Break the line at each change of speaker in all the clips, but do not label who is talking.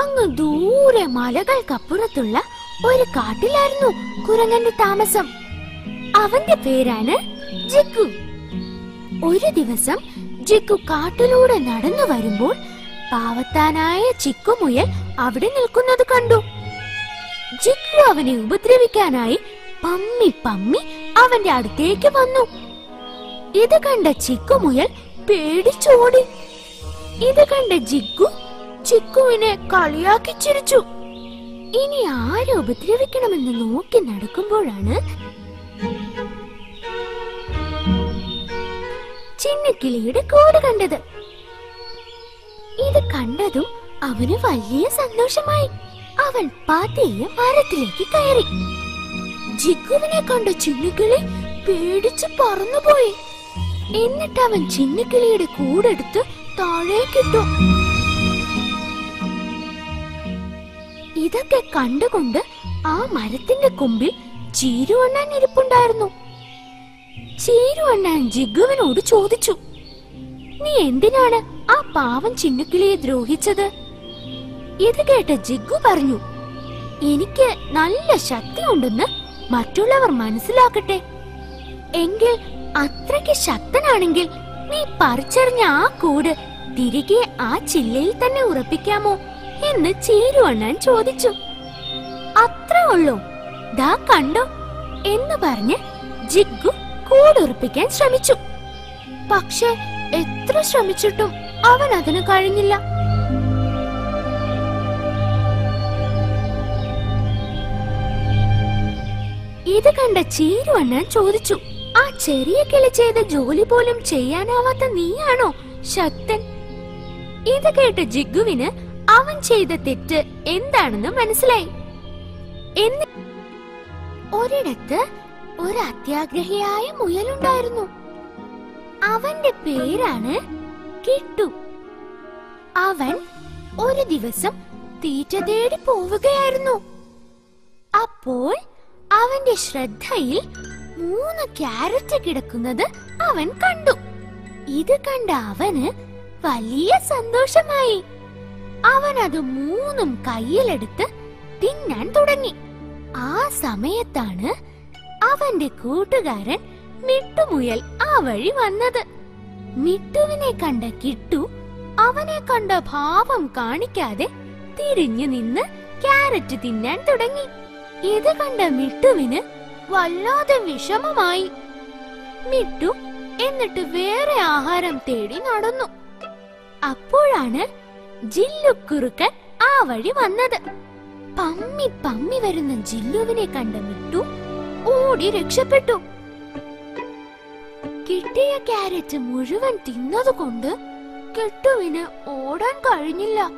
അങ്ങ് ദൂരെ മലകൾക്കപ്പുറത്തുള്ള ഒരു കാട്ടിലായിരുന്നു കുരങ്ങന്റെ താമസം. അവന്റെ പേരാണ് ജിക്കു. ഒരു ദിവസം ജിക്കു കാട്ടിലൂടെ നടന്നു വരുമ്പോൾ പാവത്താനായ ചിക്കുമുയൽ അവിടെ നിൽക്കുന്നത് കണ്ടു. ജിക്കു അവനെ ഉപദ്രവിക്കാനായി പമ്മി പമ്മി അവന്റെ അടുത്തേക്ക് വന്നു. ഇത് കണ്ട ചിക്കുമുയൽ പേടിച്ചോടി. ഇത് കണ്ട ജിക്കു ചിക്കുവിനെ കളിയാക്കി ചിരിച്ചു. ഇനി ആരെ ഉപദ്രവിക്കണമെന്ന് നോക്കി നടക്കുമ്പോഴാണ് ചിന്നക്കിളിയുടെ കൂട് കണ്ടത്. ഇത് കണ്ടതും അവന് വലിയ സന്തോഷമായി. അവൻ പതിയെ മരത്തിലേക്ക് കയറി. ജിഗുവിനെ കണ്ട ചിന്നക്കിളി പേടിച്ച് പറന്നുപോയി. എന്നിട്ട് അവൻ ചിന്നക്കിളിയുടെ കൂടെടുത്ത് താഴേക്കിട്ടു. ഇതൊക്കെ കണ്ടുകൊണ്ട് ആ മരത്തിന്റെ കൊമ്പിൽ ചീരുവണ്ണാൻ ഇരിപ്പുണ്ടായിരുന്നു. ചീരുവണ്ണാൻ ജിഗുവിനോട് ചോദിച്ചു നീ എന്തിനാണ് ആ പാവം ചിന്നുക്കിളിയെ ദ്രോഹിച്ചത്? ഇത് കേട്ട ജിഗു പറഞ്ഞു എനിക്ക് നല്ല ശക്തി ഉണ്ടെന്ന് മറ്റുള്ളവർ മനസ്സിലാക്കട്ടെ. എങ്കിൽ അത്രയ്ക്ക് ശക്തനാണെങ്കിൽ നീ പറിച്ചെറിഞ്ഞ ആ കൂട് തിരികെ ആ ചില്ലയിൽ തന്നെ ഉറപ്പിക്കാമോ? എന്ന് ചേരുവണ്ണാൻ ചോദിച്ചു. അത്രേ ഉള്ളൂ. ദാ കണ്ടോ? എന്ന് പറഞ്ഞ് ജിഗ്ഗു കൂടുറപ്പിക്കാൻ ശ്രമിച്ചു. പക്ഷേ എത്ര ശ്രമിച്ചിട്ടും അവൻ അതിന് കഴിഞ്ഞില്ല. ഇത് കണ്ട ചീരുവണ്ണൻ ചോദിച്ചു ആ ചെറിയ കിളി ചെയ്ത ജോലി പോലും ചെയ്യാനാവാത്ത നീയാണോ ശക്തൻ? ഇത് കേട്ട് ജിഗുവിന് അവൻ ചെയ്ത തെറ്റ് എന്താണെന്ന് മനസ്സിലായി. എന്നി ഒരിടത്ത് ഒരു അത്യാഗ്രഹിയായ മുയലുണ്ടായിരുന്നു. അവന്റെ പേരാണ് കിട്ടു. അവൻ ഒരു ദിവസം തീറ്റ തേടി പോവുകയായിരുന്നു. അപ്പോൾ അവന്റെ ശ്രദ്ധയിൽ മൂന്ന് ക്യാരറ്റ് കിടക്കുന്നത് അവൻ കണ്ടു. ഇത് കണ്ട അവന് വലിയ സന്തോഷമായി. അവൻ അത് മൂന്നും കയ്യിലെടുത്ത് തിന്നാൻ തുടങ്ങി. ആ സമയത്താണ് അവന്റെ കൂട്ടുകാരൻ മിട്ടുമുയൽ ആ വഴി വന്നത്. മിട്ടുവിനെ കണ്ട കിട്ടു അവനെ കണ്ട ഭാവം കാണിക്കാതെ തിരിഞ്ഞു നിന്ന് ക്യാരറ്റ് തിന്നാൻ തുടങ്ങി. ഇത് കണ്ട മിട്ടുവിന് വല്ലാതെ വിഷമമായി. മിട്ടു എന്നിട്ട് വേറെ ആഹാരം തേടി നടന്നു. അപ്പോഴാണ് ജില്ലുക്കുറുക്കൻ ആ വഴി വന്നത്. പമ്മി പമ്മി വരുന്ന ജില്ലുവിനെ കണ്ട മിട്ടു ഓടി രക്ഷപ്പെട്ടു. കിട്ടിയ ക്യാരറ്റ് മുഴുവൻ തിന്നതുകൊണ്ട് കെട്ടുവിന് ഓടാൻ കഴിഞ്ഞില്ല.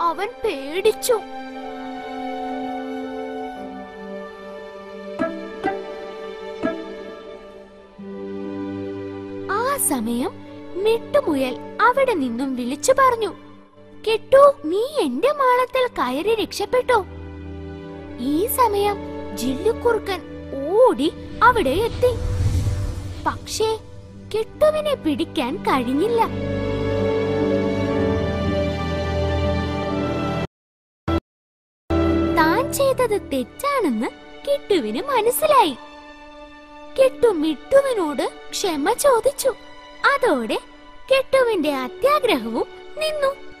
അവൻ പേടിച്ചു. ആ സമയം മിട്ടുമുയൽ അവിടെ നിന്നും വിളിച്ചു പറഞ്ഞു. കെട്ടു. നീ എന്റെ മാളത്തിൽ കയറി രക്ഷപ്പെട്ടു. ഈ സമയം ജില്ലുക്കുറുക്കൻ ഓടി അവിടെ എത്തി. പക്ഷേ കെട്ടുവിനെ പിടിക്കാൻ കഴിഞ്ഞില്ല. താൻ ചെയ്തത് തെറ്റാണെന്ന് കിട്ടുവിന് മനസ്സിലായി. കെട്ടു മിട്ടുവിനോട് ക്ഷമ ചോദിച്ചു. അതോടെ കെട്ടുവിന്റെ അത്യാഗ്രഹവും നിന്നു.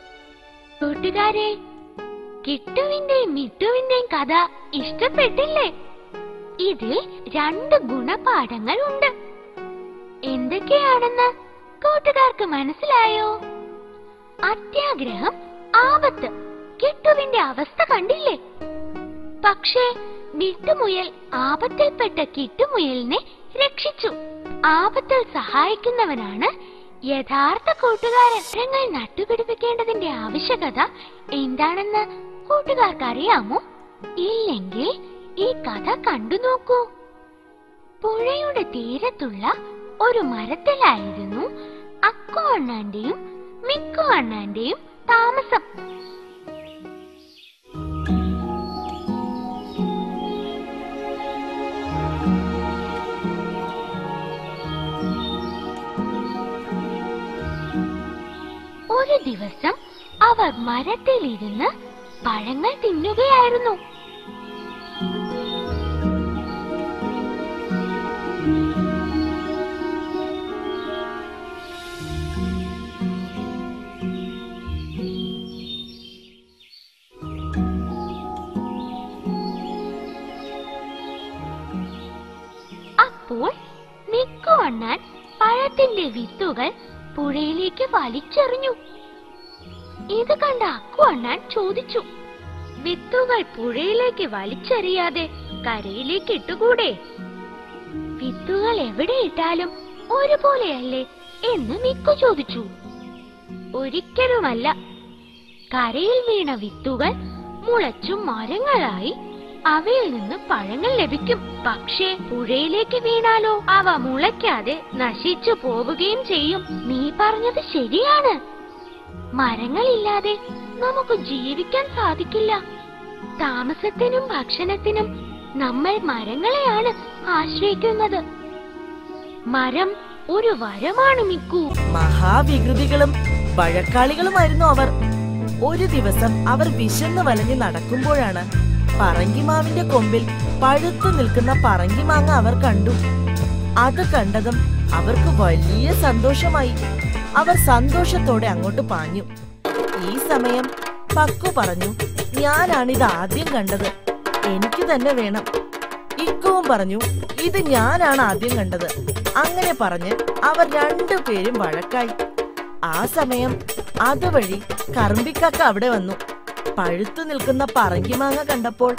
കൂട്ടുകാരെ കിട്ടുവിന്റെയും മിട്ടുവിന്റെയും കഥ ഇഷ്ടപ്പെട്ടില്ലേ? ഇതിൽ രണ്ട് ഗുണപാഠങ്ങൾ ഉണ്ട് എന്തൊക്കെയാണെന്ന് കൂട്ടുകാർക്ക് മനസ്സിലായോ? അത്യാഗ്രഹം ആപത്ത് കിട്ടുവിന്റെ അവസ്ഥ കണ്ടില്ലേ? പക്ഷേ മിട്ടുമുയൽ ആപത്തിൽപ്പെട്ട കിട്ടുമുയലിനെ രക്ഷിച്ചു. ആപത്തിൽ സഹായിക്കുന്നവനാണ് യഥാർത്ഥ കൂട്ടുകാരൻ ഞങ്ങൾ നട്ടുപിടിപ്പിക്കേണ്ടതിന്റെ ആവശ്യകത എന്താണെന്ന് കൂട്ടുകാർക്കറിയാമോ? ഇല്ലെങ്കിൽ ഈ കഥ കണ്ടു നോക്കൂ. പുഴയുടെ തീരത്തുള്ള ഒരു മരത്തിലായിരുന്നു അക്കു അണ്ണാന്റെയും മിക്കു അണ്ണാന്റെയും താമസം. ഒരു ദിവസം അവർ മരത്തിലിരുന്ന് പഴങ്ങൾ തിന്നുകയായിരുന്നു. അപ്പോൾ മിക്കവണ്ണാൻ പഴത്തിന്റെ വിത്തുകൾ പുഴയിലേക്ക് വലിച്ചെറിഞ്ഞു. ഇത് കണ്ട അക്കു അണ്ണാൻ ചോദിച്ചു. വിത്തുകൾ പുഴയിലേക്ക് വലിച്ചെറിയാതെ കരയിലേക്ക് ഇട്ടുകൂടെ? വിത്തുകൾ എവിടെ ഇട്ടാലും ഒരുപോലെയല്ലേ എന്ന് മിക്കു ചോദിച്ചു. ഒരിക്കലുമല്ല. കരയിൽ വീണ വിത്തുകൾ മുളച്ചും മരങ്ങളായി അവയിൽ നിന്ന് പഴങ്ങൾ ലഭിക്കും. പക്ഷേ പുഴയിലേക്ക് വീണാലോ അവ മുളയ്ക്കാതെ നശിച്ചു പോവുകയും ചെയ്യും. നീ പറഞ്ഞത് ശരിയാണ്. മരങ്ങളില്ലാതെ നമുക്ക് ജീവിക്കാൻ സാധിക്കില്ല. താമസത്തിനും ഭക്ഷണത്തിനും നമ്മൾ മരങ്ങളെയാണ് ആശ്രയിക്കുന്നത്. മരം ഒരു വരമാണ് മിക്കു.
മഹാവികൃതികളും വഴക്കാളികളുമായിരുന്നു അവർ. ഒരു ദിവസം അവർ വിശന്ന് വലഞ്ഞു നടക്കുമ്പോഴാണ് പറങ്കിമാവിന്റെ കൊമ്പിൽ പഴുത്തു നിൽക്കുന്ന പറങ്കിമാങ്ങ അവർ കണ്ടു. അത് കണ്ടതും അവർക്ക് വലിയ സന്തോഷമായി. അവർ സന്തോഷത്തോടെ അങ്ങോട്ട് പാഞ്ഞു. ഈ സമയം പക്കു പറഞ്ഞു ഞാനാണ് ഇത് ആദ്യം കണ്ടത്. എനിക്ക് തന്നെ വേണം. ഇക്കവും പറഞ്ഞു ഇത് ഞാനാണ് ആദ്യം കണ്ടത്. അങ്ങനെ പറഞ്ഞ് അവർ രണ്ടുപേരും വഴക്കായി. ആ സമയം അതുവഴി കറുമ്പിക്കാക്ക അവിടെ വന്നു. പഴുത്തു നിൽക്കുന്ന പറങ്കിമാങ്ങ കണ്ടപ്പോൾ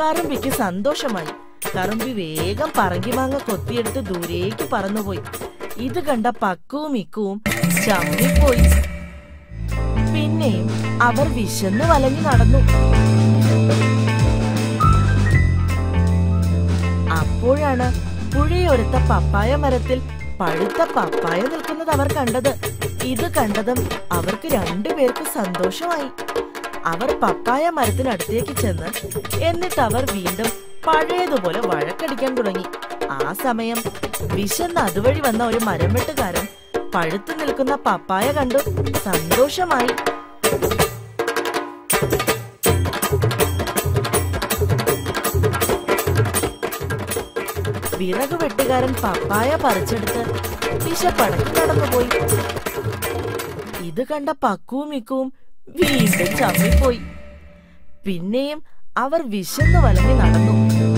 കറുമ്പിക്ക് സന്തോഷമായി. കറുമ്പി വേഗം പറങ്കിമാങ്ങ കൊത്തിയെടുത്ത് ദൂരേക്ക് പറന്നുപോയി. ഇത് കണ്ട പക്കുവും ഇക്കുവും ചമ്മിപ്പോയി പിന്നെയും അവർ വിശന്ന് വലഞ്ഞു നടന്നു. അപ്പോഴാണ് പുഴയൊരുത്ത പപ്പായ മരത്തിൽ പഴുത്ത പപ്പായ നിൽക്കുന്നത് അവർ കണ്ടത്. ഇത് കണ്ടതും അവർക്ക് രണ്ടുപേർക്ക് സന്തോഷമായി. അവർ പപ്പായ മരത്തിനടുത്തേക്ക് ചെന്ന് എന്നിട്ട് അവർ വീണ്ടും പഴയതുപോലെ വഴക്കടിക്കാൻ തുടങ്ങി. ആ സമയം വിശന്ന് അതുവഴി വന്ന ഒരു മരം വെട്ടുകാരൻ പഴുത്തു നിൽക്കുന്ന പപ്പായ കണ്ടു. സന്തോഷമായി. വിറക് വെട്ടുകാരൻ പപ്പായ പറിച്ചെടുത്ത് വിശപ്പടക്കി നടന്നുപോയി ഇത് കണ്ട പക്കുവും മിക്കുവും വീണ്ടും ചമ്മിപ്പോയി. പിന്നെയും അവർ വിശന്നു വലഞ്ഞു നടന്നു.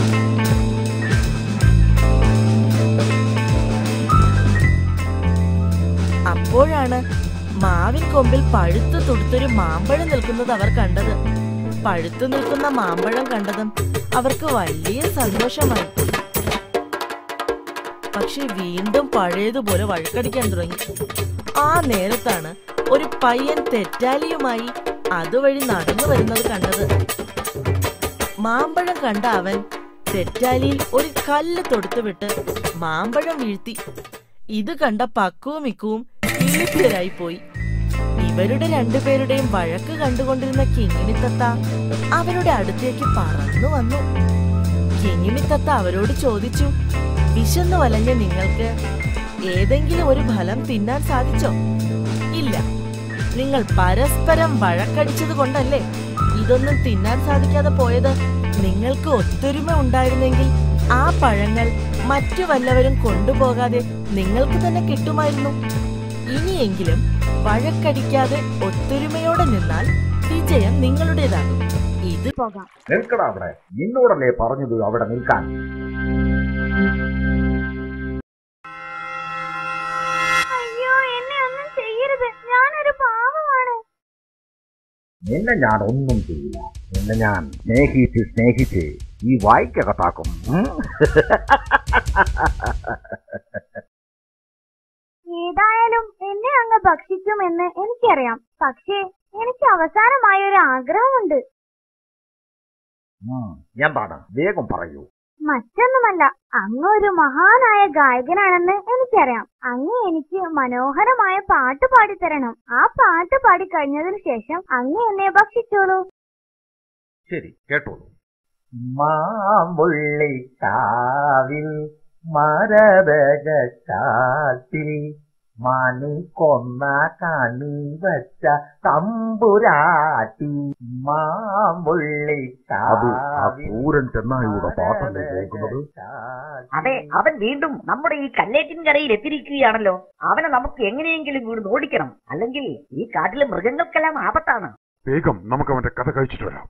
അപ്പോഴാണ് മാവിൻ കൊമ്പിൽ പഴുത്തു തുടുത്തൊരു മാമ്പഴം നിൽക്കുന്നത് അവർ കണ്ടത്. പഴുത്തു നിൽക്കുന്ന മാമ്പഴം കണ്ടതും അവർക്ക് വലിയ സന്തോഷമായി. പക്ഷെ വീണ്ടും പഴയതുപോലെ വഴക്കടിക്കാൻ തുടങ്ങി. ആ നേരത്താണ് ഒരു പയ്യൻ തെറ്റാലിയുമായി അതുവഴി നടന്നു വരുന്നത് കണ്ടത്. മാമ്പഴം കണ്ട അവൻ തെറ്റാലിയിൽ ഒരു കല്ല് തൊടുത്തുവിട്ട് മാമ്പഴം വീഴ്ത്തി. ഇത് കണ്ട പക്കുവും ഇക്കുവും കിളിപ്പിരായി പോയി ഇവരുടെ രണ്ടുപേരുടെയും വഴക്ക് കണ്ടുകൊണ്ടിരുന്ന കിങ്ങിണിത്തത്ത അവരുടെ അടുത്തേക്ക് പറന്നു വന്നു. കിങ്ങിണിത്തത്ത അവരോട് ചോദിച്ചു വിശന്നു വലഞ്ഞ നിങ്ങൾക്ക് ഏതെങ്കിലും ഒരു ഫലം തിന്നാൻ സാധിച്ചോ? ഇല്ല. നിങ്ങൾ പരസ്പരം വഴക്കടിച്ചത് കൊണ്ടല്ലേ ഇതൊന്നും തിന്നാൻ സാധിക്കാതെ പോയത്? നിങ്ങൾക്ക് ഒത്തൊരുമ ഉണ്ടായിരുന്നെങ്കിൽ ആ പഴങ്ങൾ മറ്റു വല്ലവരും കൊണ്ടുപോകാതെ നിങ്ങൾക്ക് തന്നെ കിട്ടുമായിരുന്നു. ഇനിയെങ്കിലും വഴക്കടിക്കാതെ ഒത്തൊരുമയോടെ നിന്നാൽ വിജയം നിങ്ങളുടേതാകും ഇത്
പോകാം.
നിൽക്കടാ അവിടെ. നിന്നോടല്ലേ പറഞ്ഞത് അവിടെ നിൽക്കാൻ?
അയ്യോ എന്നെ ഒന്നും ചെയ്യരുത്. ഞാനൊരു പാവമാണ്.
നിന്നെ ഞാൻ ഒന്നും ചെയ്യില്ല. നിന്നെ ഞാൻ സ്നേഹിച്ച് സ്നേഹിച്ച് ഈ വായിക്കകത്താക്കും?
ഏതായാലും എന്നെ അങ്ങ് ഭക്ഷിക്കുമെന്ന് എനിക്കറിയാം. പക്ഷേ എനിക്ക് അവസാനമായ ഒരു ആഗ്രഹമുണ്ട്.
എന്താണ്? വേഗം പറയൂ.
മറ്റൊന്നുമല്ല അങ്ങ് ഒരു മഹാനായ ഗായകനാണെന്ന് എനിക്കറിയാം. അങ്ങ് എനിക്ക് മനോഹരമായ പാട്ട് പാടിത്തരണം. ആ പാട്ട് പാടി കഴിഞ്ഞതിന് ശേഷം അങ്ങ് എന്നെ ഭക്ഷിച്ചോളൂ.
ശരി കേട്ടോളൂ. മാമ്പുള്ളിക്കാവിൽ മരതക കാട്ടിൽ
മണി കൊന്ന കണി വെച്ച തമ്പുരാട്ടി മാമ്പുള്ളി
അത് ആ ക്രൂരൻ ചെന്നായിയുടെ പാട്ടല്ലേ കേൾക്കുന്നത്?
അതെ അവൻ വീണ്ടും നമ്മുടെ ഈ കല്ലേറ്റിൻ കരയിൽ എത്തിയിരിക്കുകയാണല്ലോ. അവനെ നമുക്ക് എങ്ങനെയെങ്കിലും വീട് ഓടിക്കണം. അല്ലെങ്കിൽ ഈ കാട്ടിലെ മൃഗങ്ങൾക്കെല്ലാം ആപത്താണ്.
വേഗം നമുക്ക് അവന്റെ കഥ കഴിച്ചിട്ട് വരാം.